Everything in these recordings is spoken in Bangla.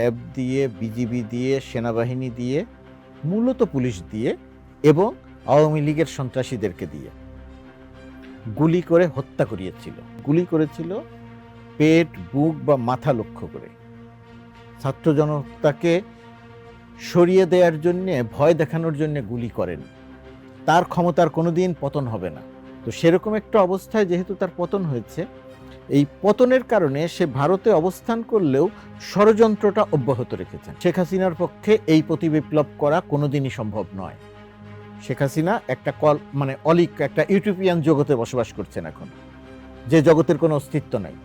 র্যাব দিয়ে, বিজিবি দিয়ে, সেনাবাহিনী দিয়ে, মূলত পুলিশ দিয়ে এবং আওয়ামী লীগের সন্ত্রাসীদেরকে দিয়ে গুলি করে হত্যা করিয়েছিল। গুলি করেছিল পেট, বুক বা মাথা লক্ষ্য করে। ছাত্র জনতাকে সরিয়ে দেওয়ার জন্যে, ভয় দেখানোর জন্য গুলি করেন। তার ক্ষমতার কোনোদিন পতন হবে না। তো সেরকম একটা অবস্থায় যেহেতু তার পতন হয়েছে এই পতনের কারণে সে ভারতে অবস্থান করলেও ষড়যন্ত্রটা অব্যাহত রেখেছেন। শেখ হাসিনার পক্ষে এই প্রতিবিপ্লব করা কোনোদিনই সম্ভব নয়। শেখ হাসিনা একটা কল মানে অলিক, একটা ইউটোপিয়ান জগতে বসবাস করছেন এখন। যে জগতের কোনো অস্তিত্ব নাই।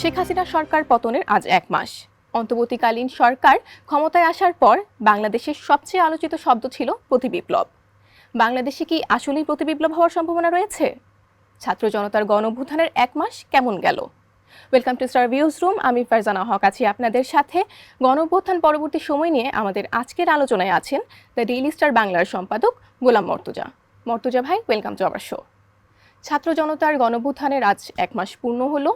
শেখ হাসিনা সরকার পতনের আজ এক মাস। অন্তর্বর্তীকালীন সরকার ক্ষমতায় আসার পর বাংলাদেশের সবচেয়ে আলোচিত শব্দ ছিল প্রতিবিপ্লব। বাংলাদেশে কি আসলেই প্রতিবিপ্লব হওয়ার সম্ভাবনা রয়েছে? ছাত্র জনতার গণভূথানের এক মাস কেমন গেল? Welcome to Star Views room আমি ফারজানা হক আছি আপনাদের সাথে। গণভ্যুত্থান পরবর্তী সময় নিয়ে আমাদের আজকের আলোচনায় আছেন দ্য ডেইলি স্টার বাংলার সম্পাদক গোলাম মর্তুজা। মর্তুজা ভাই ওয়েলকাম টু আওয়ার শো ছাত্র জনতার গণভ্যুত্থানের আজ এক মাস পূর্ণ হলো।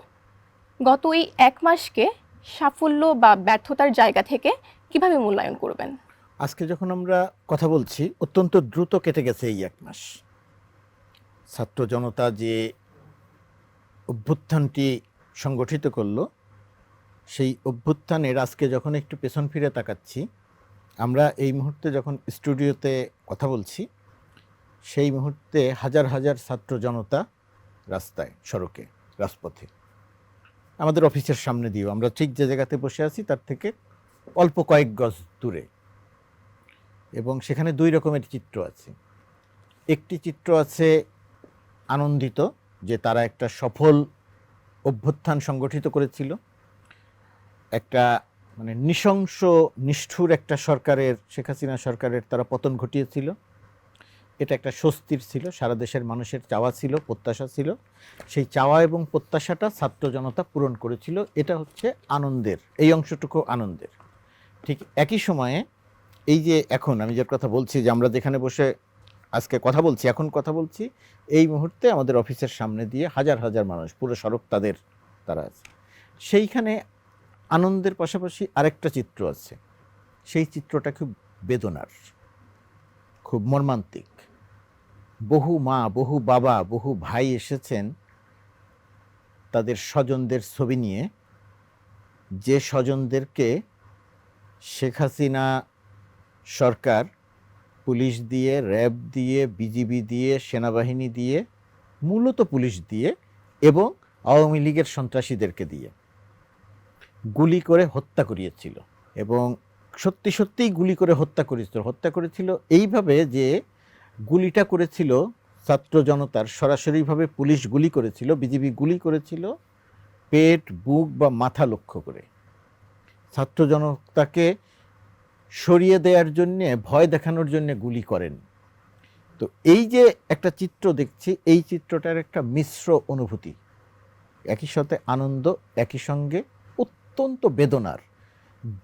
গত এই এক মাসকে সাফল্য বা ব্যর্থতার জায়গা থেকে কীভাবে মূল্যায়ন করবেন? আজকে যখন আমরা কথা বলছি, অত্যন্ত দ্রুত কেটে গেছে এই এক মাস। ছাত্র জনতা যে অভ্যুত্থানটি সংগঠিত করল, সেই অভ্যুত্থানের আজকে যখন একটু পেছন ফিরে তাকাচ্ছি, আমরা এই মুহূর্তে যখন স্টুডিওতে কথা বলছি, সেই মুহূর্তে হাজার হাজার ছাত্র জনতা রাস্তায়, সড়কে, রাজপথে, আমাদের অফিসের সামনে দিয়েও, আমরা ঠিক যে জায়গাতে বসে আছি, তার থেকে অল্প কয়েক গজ দূরে। এবং সেখানে দুই রকমের চিত্র আছে। একটি চিত্র আছে আনন্দিত, যে তারা একটা সফল অভ্যুত্থান সংগঠিত করেছিল। একটা মানে নৃশংস, নিষ্ঠুর একটা সরকারের, শেখ হাসিনা সরকারের তারা পতন ঘটিয়েছিল। এটা একটা স্বস্তির ছিল, সারা দেশের মানুষের চাওয়া ছিল, প্রত্যাশা ছিল। সেই চাওয়া এবং প্রত্যাশাটা ছাত্র জনতা পূরণ করেছিল। এটা হচ্ছে আনন্দের, এই অংশটুকু আনন্দের। ঠিক একই সময়ে এই যে এখন আমি যার কথা বলছি, যে আমরা যেখানে বসে আজকে কথা বলছি, এখন কথা বলছি, এই মুহূর্তে আমাদের অফিসের সামনে দিয়ে হাজার হাজার মানুষ, পুরো সড়ক তাদের, তারা আছে। সেইখানে আনন্দের পাশাপাশি আরেকটা চিত্র আছে। সেই চিত্রটা খুব বেদনার, খুব মর্মান্তিক। বহু মা, বহু বাবা, বহু ভাই এসেছেন তাদের স্বজনদের ছবি নিয়ে। যে স্বজনদেরকে শেখ হাসিনা সরকার পুলিশ দিয়ে, র্যাব দিয়ে, বিজিবি দিয়ে, সেনাবাহিনী দিয়ে, মূলত পুলিশ দিয়ে এবং আওয়ামী লীগের সন্ত্রাসীদেরকে দিয়ে গুলি করে হত্যা করিয়েছিল এবং সত্যি সত্যিই গুলি করে হত্যা করেছিল হত্যা করেছিল এইভাবে যে গুলিটা করেছিল ছাত্র জনতার, সরাসরিভাবে পুলিশ গুলি করেছিল, বিজিবি গুলি করেছিল পেট, বুক বা মাথা লক্ষ্য করে। ছাত্র জনতাকে সরিয়ে দেওয়ার জন্যে, ভয় দেখানোর জন্য গুলি করেন। তো এই যে একটা চিত্র দেখছি, এই চিত্রটার একটা মিশ্র অনুভূতি। একই সাথে আনন্দ, একই সঙ্গে অত্যন্ত বেদনার।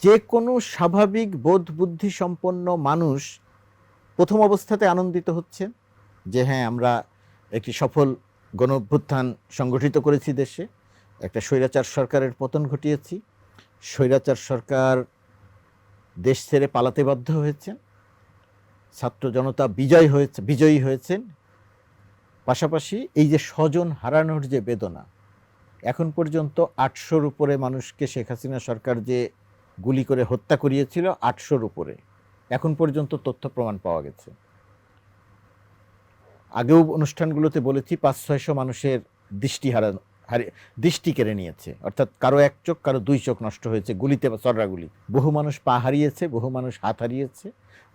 যে কোনো স্বাভাবিক বোধ বুদ্ধি সম্পন্ন মানুষ প্রথম অবস্থাতে আনন্দিত হচ্ছে যে হ্যাঁ আমরা একটি সফল গণ অভ্যুত্থান সংগঠিত করেছি দেশে, একটা স্বৈরাচার সরকারের পতন ঘটিয়েছি। স্বৈরাচার সরকার দেশ ছেড়ে পালাতে বাধ্য হয়েছেন, ছাত্র জনতা বিজয় হয়েছে, বিজয়ী হয়েছেন। পাশাপাশি এই যে স্বজন হারানোর যে বেদনা, এখন পর্যন্ত আটশোর উপরে মানুষকে শেখ হাসিনা সরকার যে গুলি করে হত্যা করিয়েছিল, আটশোর উপরে। এখন পর্যন্ত তথ্য প্রমাণ পাওয়া গেছে। আগেও অনুষ্ঠানগুলোতে বলেছি পাঁচ ছয়শো মানুষের দৃষ্টি হারানো হারিয়ে দৃষ্টি কেড়ে নিয়েছে। অর্থাৎ কারও এক চোখ, কারও দুই চোখ নষ্ট হয়েছে গুলিতে বা চররাগুলি বহু মানুষ পা হারিয়েছে, বহু মানুষ হাত হারিয়েছে,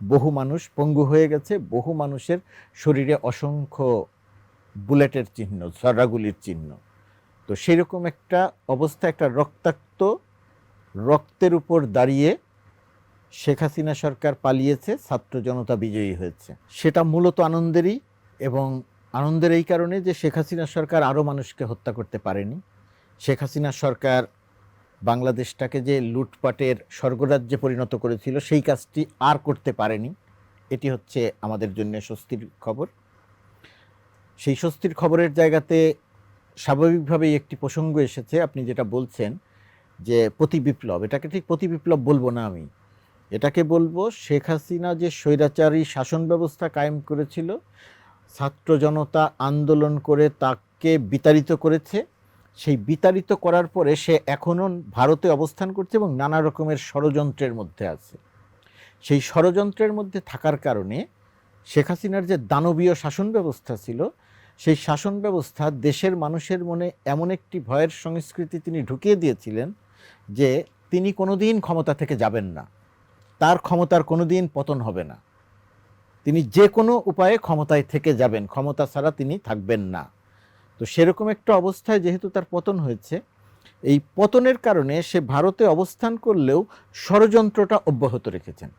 বহু মানুষ পঙ্গু হয়ে গেছে, বহু মানুষের শরীরে অসংখ্য বুলেটের চিহ্ন চররাগুলির চিহ্ন। তো সেরকম একটা অবস্থা, একটা রক্তাক্ত রক্তের উপর দাঁড়িয়ে শেখ হাসিনা সরকার পালিয়েছে, ছাত্র জনতা বিজয়ী হয়েছে। সেটা মূলত আনন্দেরই এবং আনন্দের এই কারণে যে শেখ হাসিনা সরকার আরও মানুষকে হত্যা করতে পারেনি। শেখ হাসিনা সরকার বাংলাদেশটাকে যে লুটপাটের স্বর্গরাজ্যে পরিণত করেছিল, সেই কাজটি আর করতে পারেনি। এটি হচ্ছে আমাদের জন্য স্বস্তির খবর। সেই স্বস্তির খবরের জায়গাতে স্বাভাবিকভাবেই একটি প্রসঙ্গ এসেছে। আপনি যেটা বলছেন যে প্রতি বিপ্লব, এটাকে ঠিক প্রতি বিপ্লব বলব না আমি। এটাকে বলব শেখ হাসিনা যে স্বৈরাচারী শাসন ব্যবস্থা কায়েম করেছিল ছাত্র জনতা আন্দোলন করে তাকে বিতাড়িত করেছে। সেই বিতাড়িত করার পরে সে এখনও ভারতে অবস্থান করছে এবং নানা রকমের ষড়যন্ত্রের মধ্যে আছে। সেই ষড়যন্ত্রের মধ্যে থাকার কারণে শেখ হাসিনার যে দানবীয় শাসন ব্যবস্থা ছিল, সেই শাসন ব্যবস্থা দেশের মানুষের মনে এমন একটি ভয়ের সংস্কৃতি তিনি ঢুকিয়ে দিয়েছিলেন যে তিনি কোনোদিন ক্ষমতা থেকে যাবেন না। তার ক্ষমতার কোনোদিন পতন হবে না। তিনি যে কোনো উপায়ে ক্ষমতায় থেকে যাবেন। ক্ষমতা ছাড়া তিনি থাকবেন না। তো সেরকম একটা অবস্থায় যেহেতু তার পতন হয়েছে, এই পতনের কারণে সে ভারতে অবস্থান করলেও ষড়যন্ত্রটা অব্যাহত রেখেছেন।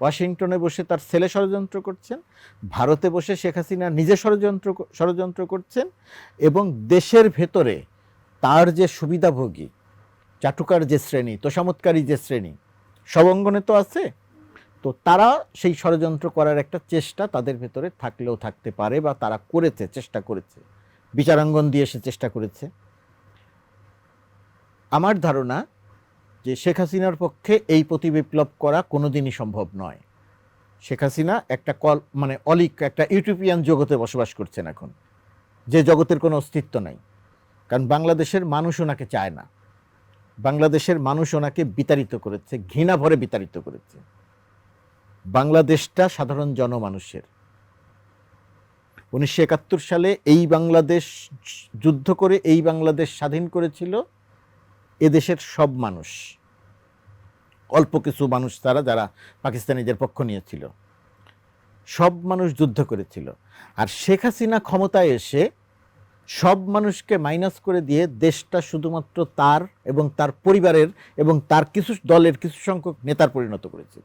ওয়াশিংটনে বসে তার ছেলে ষড়যন্ত্র করছেন, ভারতে বসে শেখ হাসিনা নিজে ষড়যন্ত্র ষড়যন্ত্র করছেন এবং দেশের ভেতরে তার যে সুবিধাভোগী, চাটুকার যে শ্রেণি তোষামতকারী যে শ্রেণি, সব অঙ্গনে তো আছে। তো তারা সেই ষড়যন্ত্র করার একটা চেষ্টা তাদের ভেতরে থাকলেও থাকতে পারে বা তারা করেছে, চেষ্টা করেছে। বিচারাঙ্গন দিয়ে সে চেষ্টা করেছে। আমার ধারণা যে শেখ হাসিনার পক্ষে এই প্রতিবিপ্লব করা কোনোদিনই সম্ভব নয়। শেখ হাসিনা একটা কল মানে অলিক, একটা ইউটোপিয়ান জগতে বসবাস করছেন এখন। যে জগতের কোনো অস্তিত্ব নাই। কারণ বাংলাদেশের মানুষ ওনাকে চায় না। বাংলাদেশের মানুষ ওনাকে বিতাড়িত করেছে, ঘৃণা ভরে বিতাড়িত করেছে। বাংলাদেশটা সাধারণ জনমানুষের। উনিশশো একাত্তর সালে এই বাংলাদেশ যুদ্ধ করে, এই বাংলাদেশ স্বাধীন করেছিল এদেশের সব মানুষ। অল্প কিছু মানুষ তারা, যারা পাকিস্তানিদের পক্ষ নিয়েছিল। সব মানুষ যুদ্ধ করেছিল। আর শেখ হাসিনা ক্ষমতায় এসে সব মানুষকে মাইনাস করে দিয়ে দেশটা শুধুমাত্র তার এবং তার পরিবারের এবং তার কিছু দলের কিছু সংখ্যক নেতার পরিণত করেছিল।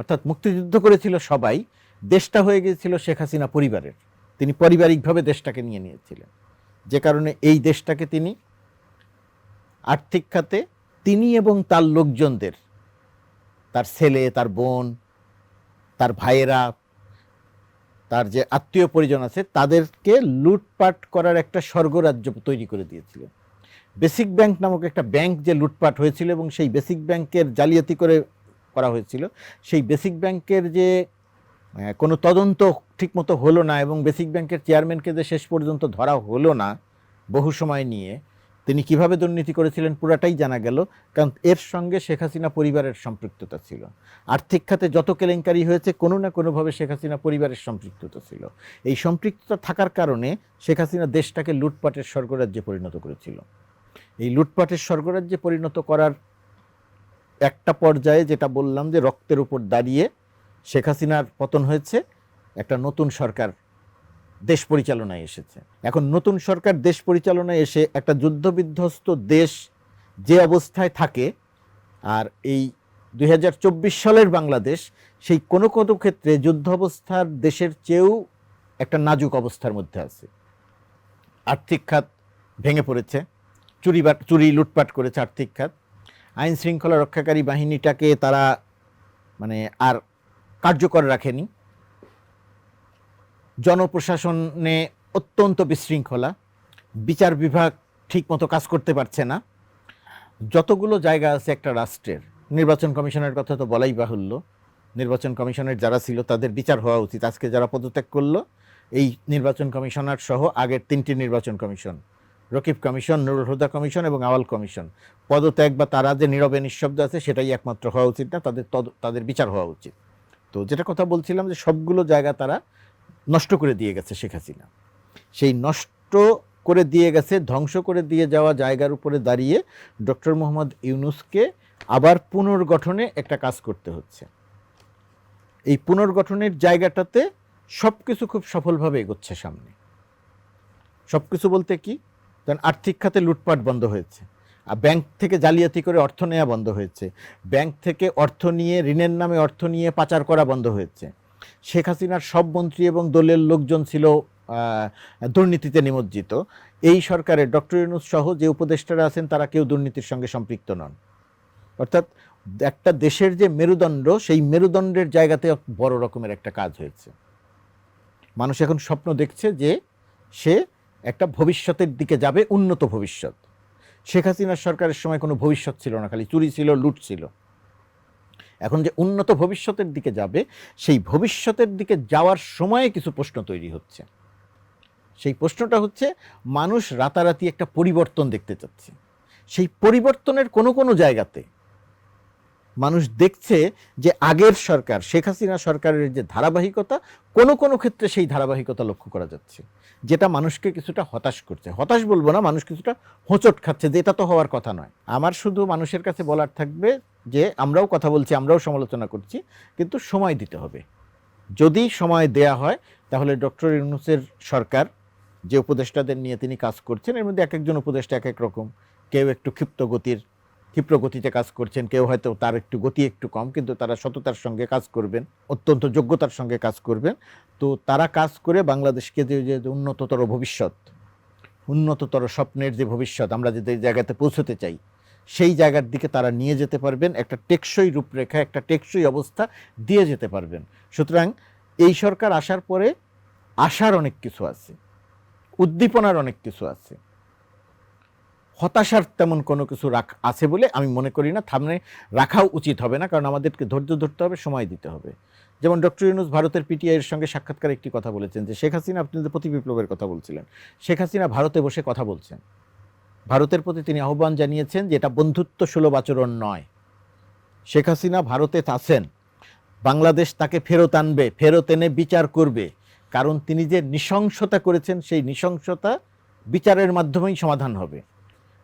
অর্থাৎ মুক্তিযুদ্ধ করেছিল সবাই, দেশটা হয়ে গিয়েছিল শেখ হাসিনা পরিবারের। তিনি পারিবারিকভাবে দেশটাকে নিয়ে নিয়েছিলেন। যে কারণে এই দেশটাকে তিনি আর্থিক খাতে তিনি এবং তার লোকজনদের, তার ছেলে, তার বোন, তার ভাইয়েরা, তার যে আত্মীয় পরিজন আছে, তাদেরকে লুটপাট করার একটা স্বর্গরাজ্য তৈরি করে দিয়েছিল। বেসিক ব্যাংক নামক একটা ব্যাংক যে লুটপাট হয়েছিল এবং সেই বেসিক ব্যাংকের জালিয়াতি করে করা হয়েছিল। সেই বেসিক ব্যাংকের যে কোনো তদন্ত ঠিকমতো হলো না এবং বেসিক ব্যাংকের চেয়ারম্যানকে যে শেষ পর্যন্ত ধরা হলো না বহু সময় নিয়ে, তিনি কীভাবে দুর্নীতি করেছিলেন পুরাটাই জানা গেল, কারণ এর সঙ্গে শেখ হাসিনা পরিবারের সম্পৃক্ততা ছিল। আর্থিক খাতে যত কেলেঙ্কারি হয়েছে, কোনো না কোনোভাবে শেখ হাসিনা পরিবারের সম্পৃক্ততা ছিল। এই সম্পৃক্ততা থাকার কারণে শেখ হাসিনা দেশটাকে লুটপাটের স্বর্গরাজ্যে পরিণত করেছিল। এই লুটপাটের স্বর্গরাজ্যে পরিণত করার একটা পর্যায়ে যেটা বললাম যে রক্তের উপর দাঁড়িয়ে শেখ হাসিনার পতন হয়েছে, একটা নতুন সরকার দেশ পরিচালনায় এসেছে। এখন নতুন সরকার দেশ পরিচালনায় এসে একটা যুদ্ধবিধ্বস্ত দেশ যে অবস্থায় থাকে, আর এই দুই হাজার চব্বিশ সালের বাংলাদেশ, সেই কোনো কোনো ক্ষেত্রে যুদ্ধ অবস্থার দেশের চেয়েও একটা নাজুক অবস্থার মধ্যে আছে। আর্থিক খাত ভেঙে পড়েছে, চুরি চুরি লুটপাট করেছে আর্থিক খাত। আইন শৃঙ্খলা রক্ষাকারী বাহিনীটাকে তারা মানে আর কার্যকর রাখেনি। জনপ্রশাসনে অত্যন্ত বিশৃঙ্খলা। বিচার বিভাগ ঠিকমতো কাজ করতে পারছে না। যতগুলো জায়গা আছে একটা রাষ্ট্রের। নির্বাচন কমিশনের কথা তো বলাই বাহুল্য। নির্বাচন কমিশনের যারা ছিল তাদের বিচার হওয়া উচিত। আজকে যারা পদত্যাগ করল, এই নির্বাচন কমিশনার সহ আগের তিনটি নির্বাচন commission. Rakib commission, Nurul Huda commission এবং আওয়াল কমিশন। পদত্যাগ বা তারা যে নীরবে নিঃশব্দ আছে, সেটাই একমাত্র হওয়া উচিত না, তাদের তদ- তাদের বিচার হওয়া উচিত। তো যেটা কথা বলছিলাম যে সবগুলো জায়গা তারা নষ্ট করে দিয়ে গেছে শেখ হাসিনা। সেই নষ্ট করে দিয়ে গেছে, ধ্বংস করে দিয়ে যাওয়া জায়গার উপরে দাঁড়িয়ে ডক্টর মোহাম্মদ ইউনুসকে আবার পুনর্গঠনে একটা কাজ করতে হচ্ছে। এই পুনর্গঠনের জায়গাটাতে সব কিছু খুব সফলভাবে এগোচ্ছে সামনে। সব কিছু বলতে কি? কারণ আর্থিক খাতে লুটপাট বন্ধ হয়েছে। আর ব্যাংক থেকে জালিয়াতি করে অর্থ নেওয়া বন্ধ হয়েছে। ব্যাংক থেকে অর্থ নিয়ে, ঋণের নামে অর্থ নিয়ে পাচার করা বন্ধ হয়েছে। শেখ হাসিনার সব মন্ত্রী এবং দলের লোকজন ছিল দুর্নীতিতে নিমজ্জিত। এই সরকারের ডক্টর ইউনুস সহ যে উপদেষ্টারা আছেন, তারা কেউ দুর্নীতির সঙ্গে সম্পৃক্ত নন। অর্থাৎ একটা দেশের যে মেরুদণ্ড, সেই মেরুদণ্ডের জায়গাতে বড় রকমের একটা কাজ হয়েছে। মানুষ এখন স্বপ্ন দেখছে যে সে একটা ভবিষ্যতের দিকে যাবে উন্নত ভবিষ্যৎ। শেখ হাসিনার সরকারের সময় কোনো ভবিষ্যৎ ছিল না, খালি চুরি ছিল, লুট ছিল। এখন যে উন্নত ভবিষ্যতের দিকে যাবে, সেই ভবিষ্যতের দিকে যাওয়ার সময়ে কিছু প্রশ্ন তৈরি হচ্ছে। সেই প্রশ্নটা হচ্ছে, মানুষ রাতারাতি একটা পরিবর্তন দেখতে চাচ্ছে। সেই পরিবর্তনের কোনো কোনো জায়গাতে মানুষ দেখছে যে আগের সরকার, শেখ হাসিনা সরকারের যে ধারাবাহিকতা, কোনো কোনো ক্ষেত্রে সেই ধারাবাহিকতা লক্ষ্য করা যাচ্ছে। যেটা মানুষকে কিছুটা হতাশ করছে। হতাশ বলব না, মানুষ কিছুটা হোঁচট খাচ্ছে যে এটা তো হওয়ার কথা নয়। আমার শুধু মানুষের কাছে বলার থাকবে যে আমরাও কথা বলছি, আমরাও সমালোচনা করছি, কিন্তু সময় দিতে হবে। যদি সময় দেয়া হয়, তাহলে ডক্টর ইউনুসের সরকার, যে উপদেষ্টাদের নিয়ে তিনি কাজ করছেন, এর মধ্যে এক একজন উপদেষ্টা এক এক রকম। কেউ একটু ক্ষিপ্ত গতির ক্ষিপ্র গতিতে কাজ করছেন। কেউ হয়তো তার একটু গতি একটু কম, কিন্তু তারা সততার সঙ্গে কাজ করবেন, অত্যন্ত যোগ্যতার সঙ্গে কাজ করবেন। তো তারা কাজ করে বাংলাদেশকে যে উন্নততর ভবিষ্যৎ, উন্নততর স্বপ্নের যে ভবিষ্যৎ আমরা যে জায়গাতে পৌঁছতে চাই, সেই জায়গার দিকে তারা নিয়ে যেতে পারবেন, একটা টেকসই রূপরেখা, একটা টেকসই অবস্থা দিয়ে যেতে পারবেন। সুতরাং এই সরকার আসার পরে আশার অনেক কিছু আছে, উদ্দীপনার অনেক কিছু আছে। হতাশার তেমন কোনো কিছু রাখ আছে বলে আমি মনে করি না। সামনে রাখাও উচিত হবে না, কারণ আমাদেরকে ধৈর্য ধরতে হবে, সময় দিতে হবে। যেমন ডক্টর ইউনুস ভারতের পিটিআইয়ের সঙ্গে সাক্ষাৎকার একটি কথা বলেছেন যে, শেখ হাসিনা আপনি প্রতি বিপ্লবের কথা বলছিলেন, শেখ হাসিনা ভারতে বসে কথা বলছেন। ভারতের প্রতি তিনি আহ্বান জানিয়েছেন যে, এটা বন্ধুত্ব সুলভ আচরণ নয়। শেখ হাসিনা ভারতে আছেন, বাংলাদেশ তাকে ফেরত আনবে, ফেরত এনে বিচার করবে। কারণ তিনি যে নৃশংসতা করেছেন, সেই নৃশংসতা বিচারের মাধ্যমেই সমাধান হবে।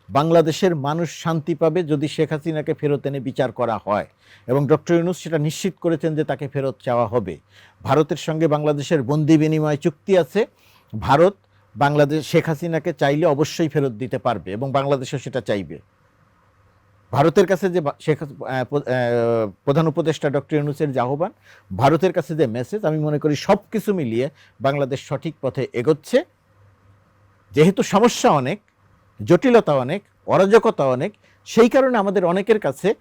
বাংলাদেশের মানুষ শান্তি পাবে যদি শেখ হাসিনাকে ফেরত এনে বিচার করা হয়। এবং ডক্টর ইউনুস সেটা নিশ্চিত করেছেন যে তাকে ফেরত চাওয়া হবে। ভারতের সঙ্গে বাংলাদেশের বন্দি বিনিময় চুক্তি আছে। ভারত বাংলাদেশ, শেখ হাসিনাকে চাইলে অবশ্যই ফেরত দিতে পারবে এবং বাংলাদেশও সেটা চাইবে। ভারতের কাছে যে শেখ প্রধান উপদেষ্টা ডক্টর ইউনুসের যে আহ্বান, ভারতের কাছে যে মেসেজ আমি মনে করি সব কিছু মিলিয়ে বাংলাদেশ সঠিক পথে এগোচ্ছে। যেহেতু সমস্যা অনেক জটিলতা অনেক, অরাজকতা অনেক, সেই কারণে আমাদের অনেকের কাছে,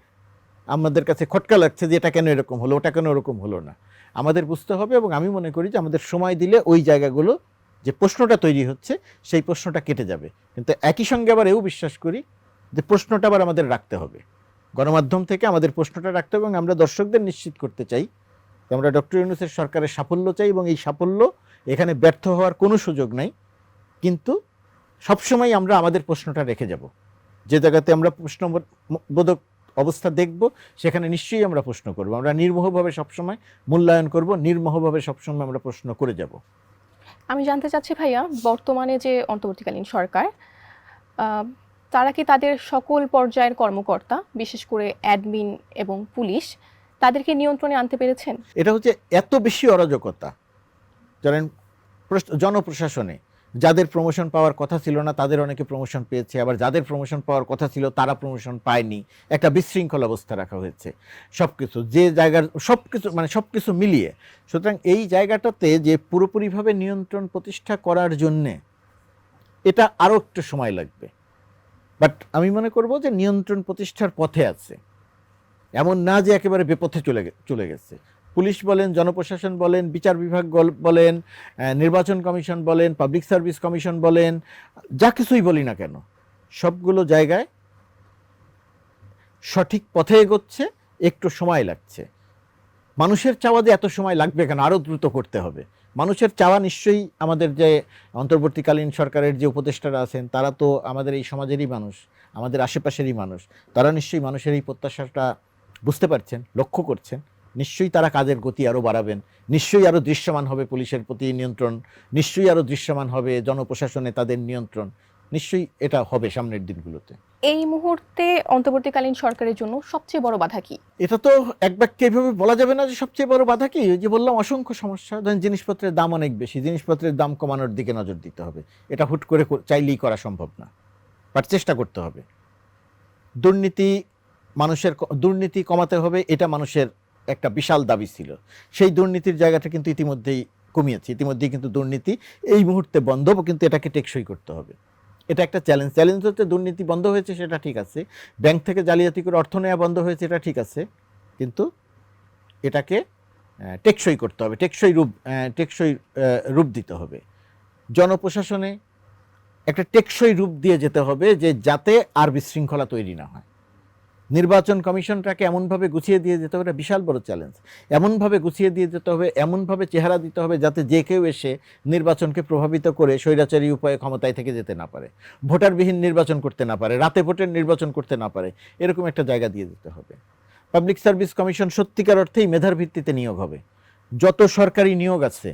আমাদের কাছে খটকা লাগছে যে এটা কেন এরকম হলো, ওটা কেন এরকম হলো না। আমাদের বুঝতে হবে এবং আমি মনে করি যে আমাদের সময় দিলে ওই জায়গাগুলো যে প্রশ্নটা তৈরি হচ্ছে, সেই প্রশ্নটা কেটে যাবে। কিন্তু একই সঙ্গে আবার এও বিশ্বাস করি যে প্রশ্নটা আবার আমাদের রাখতে হবে। গণমাধ্যম থেকে আমাদের প্রশ্নটা রাখতে হবে এবং আমরা দর্শকদের নিশ্চিত করতে চাই। আমরা ডক্টর ইউনুসের সরকারের সাফল্য চাই এবং এই সাফল্য এখানে ব্যর্থ হওয়ার কোনো সুযোগ নাই। কিন্তু সবসময় আমরা আমাদের প্রশ্নটা রেখে যাব। যে জায়গাতে আমরা প্রশ্নবোধক অবস্থা দেখব সেখানে নিশ্চয়ই আমরা প্রশ্ন করব। আমরা নির্মোহভাবে সবসময় মূল্যায়ন করব নির্মোহভাবে সবসময় আমরা প্রশ্ন করে যাব। আমি জানতে চাচ্ছি ভাইয়া বর্তমানে যে অন্তর্বর্তীকালীন সরকার তারা কি তাদের সকল পর্যায়ের কর্মকর্তা বিশেষ করে অ্যাডমিন এবং পুলিশ তাদেরকে নিয়ন্ত্রণে আনতে পেরেছেন? এটা হচ্ছে এত বেশি অরাজকতা। ধরেন প্রশ- জনপ্রশাসনে যাদের প্রমোশন পাওয়ার কথা ছিল না, তাদের অনেকে প্রমোশন পেয়েছে। আবার যাদের প্রমোশন পাওয়ার কথা ছিল, তারা প্রমোশন পায়নি। একটা বিশৃঙ্খল অবস্থা রাখা হয়েছে। সব কিছু যে জায়গার সব কিছু মানে সব কিছু মিলিয়ে। সুতরাং এই জায়গাটাতে যে পুরোপুরিভাবে নিয়ন্ত্রণ প্রতিষ্ঠা করার জন্যে এটা আরও একটু সময় লাগবে। বাট আমি মনে করব যে নিয়ন্ত্রণ প্রতিষ্ঠার পথে আছে। এমন না যে একেবারে বেপথে চলে চলে গেছে। পুলিশ বলেন, জনপ্রশাসন বলেন, বিচার বিভাগ বলেন নির্বাচন কমিশন বলেন পাবলিক সার্ভিস কমিশন বলেন, যা কিছুই বলি না কেন, সবগুলো জায়গায় সঠিক পথে এগোচ্ছে, একটু সময় লাগছে। মানুষের চাওয়া যে এত সময় লাগবে কেন আরও দ্রুত করতে হবে। মানুষের চাওয়া নিশ্চয়ই আমাদের যে অন্তর্বর্তীকালীন সরকারের যে উপদেষ্টারা আছেন, তারা তো আমাদের এই সমাজেরই মানুষ, আমাদের আশেপাশেরই মানুষ, তারা নিশ্চয়ই মানুষের এই প্রত্যাশাটা বুঝতে পারছেন, লক্ষ্য করছেন। নিশ্চয়ই তারা কাজের গতি আরও বাড়াবেন। নিশ্চয়ই আরও দৃশ্যমান হবে পুলিশের প্রতি নিয়ন্ত্রণ। নিশ্চয়ই আরও দৃশ্যমান হবে জনপ্রশাসনে তাদের নিয়ন্ত্রণ। নিশ্চয়ই এটা হবে সামনের দিনগুলোতে। এই মুহূর্তে অন্তর্বর্তীকালীন সরকারের জন্য সবচেয়ে বড় বাধা কি? এটা তো এক বাক্যে এইভাবে বলা যাবে না যে সবচেয়ে বড় বাধা কি? যে বললাম অসংখ্য সমস্যা। ধরেন জিনিসপত্রের দাম অনেক বেশি। জিনিসপত্রের দাম কমানোর দিকে নজর দিতে হবে। এটা হুট করে চাইলেই করা সম্ভব না। বাট চেষ্টা করতে হবে। দুর্নীতি মানুষের দুর্নীতি কমাতে হবে এটা মানুষের একটা বিশাল দাবি ছিল। সেই দুর্নীতির জায়গাটা কিন্তু ইতিমধ্যেই কমিয়েছে। ইতিমধ্যেই কিন্তু দুর্নীতি এই মুহূর্তে বন্ধ কিন্তু এটাকে টেকসই করতে হবে। এটা একটা চ্যালেঞ্জ। চ্যালেঞ্জ হচ্ছে দুর্নীতি বন্ধ হয়েছে, সেটা ঠিক আছে। ব্যাংক থেকে জালিয়াতি করে অর্থ নেওয়া বন্ধ হয়েছে, এটা ঠিক আছে। কিন্তু এটাকে টেকসই করতে হবে, টেকসই রূপ টেকসই রূপ দিতে হবে। জনপ্রশাসনে একটা টেকসই রূপ দিয়ে যেতে হবে যে যাতে আর বিশৃঙ্খলা তৈরি না হয়। নির্বাচন কমিশনটাকে এমনভাবে গুছিয়ে দিয়ে যেতে হবে, এটা বিশাল বড় চ্যালেঞ্জ এমনভাবে গুছিয়ে দিয়ে যেতে হবে, এমনভাবে চেহারা দিতে হবে যাতে যে কেউ এসে নির্বাচনকে প্রভাবিত করে স্বৈরাচারী উপায়ে ক্ষমতায় থেকে যেতে না পারে। ভোটারবিহীন নির্বাচন করতে না পারে, রাতে ভোটের নির্বাচন করতে না পারে, এরকম একটা জায়গা দিয়ে দিতে হবে। পাবলিক সার্ভিস কমিশন সত্যিকার অর্থেই মেধার ভিত্তিতে নিয়োগ হবে। যত সরকারি নিয়োগ আছে,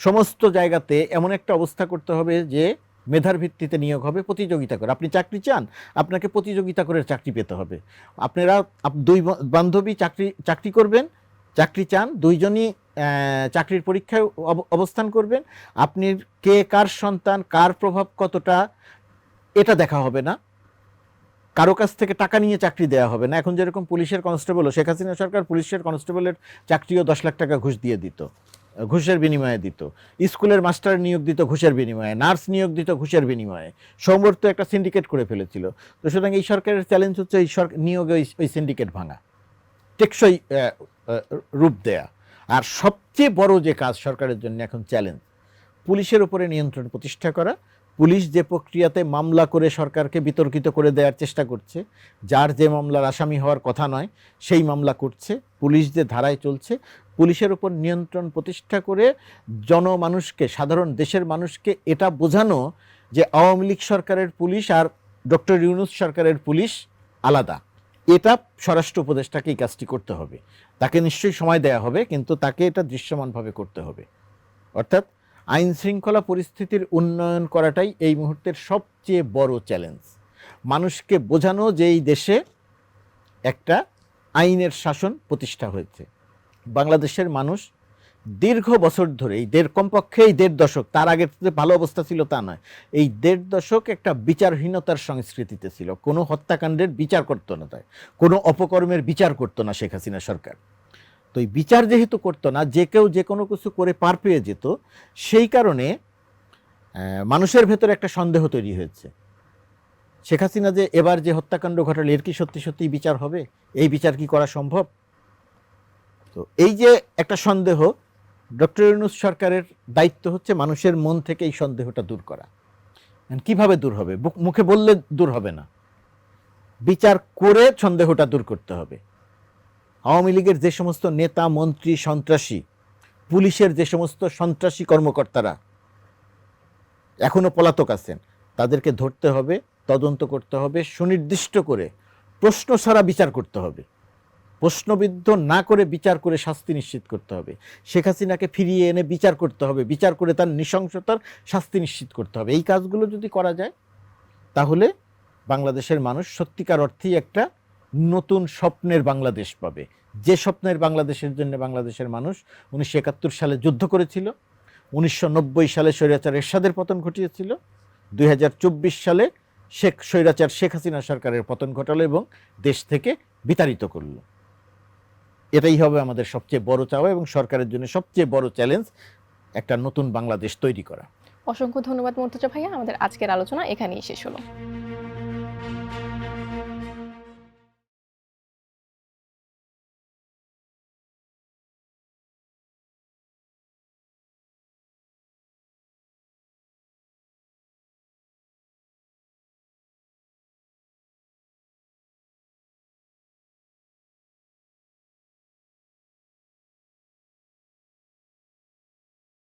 সমস্ত জায়গাতে এমন একটা অবস্থা করতে হবে যে মেধার ভিত্তিতে নিয়োগ হবে, প্রতিযোগিতা করে। আপনি চাকরি চান, আপনাকে প্রতিযোগিতা করে চাকরি পেতে হবে। আপনারা দুই বান্ধবী চাকরি চাকরি করবেন, চাকরি চান, দুইজনই চাকরির পরীক্ষায় অব- অবস্থান করবেন। আপনি কে কার সন্তান, কার প্রভাব কতটা, এটা দেখা হবে না। কারও কাছ থেকে টাকা নিয়ে চাকরি দেওয়া হবে না। এখন যেরকম পুলিশের কনস্টেবল শেখ হাসিনা সরকার পুলিশের কনস্টেবলের চাকরিও দশ লাখ টাকা ঘুষ দিয়ে দিত। ঘুষের বিনিময়ে দিত। স্কুলের মাস্টার নিয়োগ দিত ঘুষের বিনিময়ে, নার্স নিয়োগ দিত ঘুষের বিনিময়ে। সোমবার তো একটা সিন্ডিকেট করে ফেলেছিল। তো সুতরাং এই সরকারের চ্যালেঞ্জ হচ্ছে এই সরকার নিয়োগে ওই- সিন্ডিকেট ভাঙা। টেকসই রূপ দেয়া। আর সবচেয়ে বড় যে কাজ সরকারের জন্য এখন চ্যালেঞ্জ পুলিশের উপরে নিয়ন্ত্রণ প্রতিষ্ঠা করা। পুলিশ যে প্রক্রিয়াতে মামলা করে সরকারকে বিতর্কিত করে দেওয়ার চেষ্টা করছে, যার যে মামলার আসামি হওয়ার কথা নয়, সেই মামলা করছে। পুলিশ যে ধারায় চলছে পুলিশের উপর নিয়ন্ত্রণ প্রতিষ্ঠা করে জনমানুষকে, সাধারণ দেশের মানুষকে এটা বোঝানো যে আওয়ামী লীগ সরকারের পুলিশ আর ডক্টর ইউনুস সরকারের পুলিশ আলাদা। এটা স্বরাষ্ট্র উপদেষ্টাকে এই কাজটি করতে হবে। তাকে নিশ্চয়ই সময় দেয়া হবে, কিন্তু তাকে এটা দৃশ্যমানভাবে করতে হবে। অর্থাৎ আইন শৃঙ্খলা পরিস্থিতির উন্নয়ন করাটাই এই মুহূর্তের সবচেয়ে বড় চ্যালেঞ্জ। মানুষকে বোঝানো যে এই দেশে একটা আইনের শাসন প্রতিষ্ঠা হয়েছে। বাংলাদেশের মানুষ দীর্ঘ বছর ধরে, এই দেড় কমপক্ষে এই দেড় দশক, তার আগে যে ভালো অবস্থা ছিল তা নয়, এই দেড় দশক একটা বিচারহীনতার সংস্কৃতিতে ছিল। কোনো হত্যাকাণ্ডের বিচার করতো না তাই, কোনো অপকর্মের বিচার করতো না শেখ হাসিনা সরকার। তো এই বিচার যেহেতু করতো না, যে কেউ যে কোনো কিছু করে পার পেয়ে যেত, সেই কারণে মানুষের ভেতরে একটা সন্দেহ তৈরি হয়েছে। শেখ হাসিনা যে এবার যে হত্যাকাণ্ড ঘটালে, এর কি সত্যি সত্যি বিচার হবে? এই বিচার কি করা সম্ভব? তো এই যে একটা সন্দেহ, ডক্টর ইউনুস সরকারের দায়িত্ব হচ্ছে মানুষের মন থেকে এই সন্দেহটা দূর করা। কীভাবে দূর হবে? মুখে বললে দূর হবে না। বিচার করে সন্দেহটা দূর করতে হবে। আওয়ামী লীগের যে সমস্ত নেতা, মন্ত্রী, সন্ত্রাসী, পুলিশের যে সমস্ত সন্ত্রাসী কর্মকর্তারা এখনও পলাতক আছেন, তাদেরকে ধরতে হবে, তদন্ত করতে হবে, সুনির্দিষ্ট করে প্রশ্ন ছাড়া বিচার করতে হবে। প্রশ্নবিদ্ধ না করে বিচার করে শাস্তি নিশ্চিত করতে হবে। শেখ হাসিনাকে ফিরিয়ে এনে বিচার করতে হবে, বিচার করে তার নৃশংসতার শাস্তি নিশ্চিত করতে হবে। এই কাজগুলো যদি করা যায়, তাহলে বাংলাদেশের মানুষ সত্যিকার অর্থেই একটা নতুন স্বপ্নের বাংলাদেশ পাবে। যে স্বপ্নের বাংলাদেশের জন্য বাংলাদেশের মানুষ উনিশশো একাত্তর সালে যুদ্ধ করেছিল, উনিশশো নব্বই সালে স্বৈরাচার এরশাদের পতন ঘটিয়েছিল, দুই হাজার চব্বিশ সালে শেখ, স্বৈরাচার শেখ হাসিনা সরকারের পতন ঘটালো এবং দেশ থেকে বিতাড়িত করল। এটাই হবে আমাদের সবচেয়ে বড় চাওয়া এবং সরকারের জন্য সবচেয়ে বড় চ্যালেঞ্জ একটা নতুন বাংলাদেশ তৈরি করা। অসংখ্য ধন্যবাদ মর্তুজা ভাইয়া। আমাদের আজকের আলোচনা এখানেই শেষ হলো।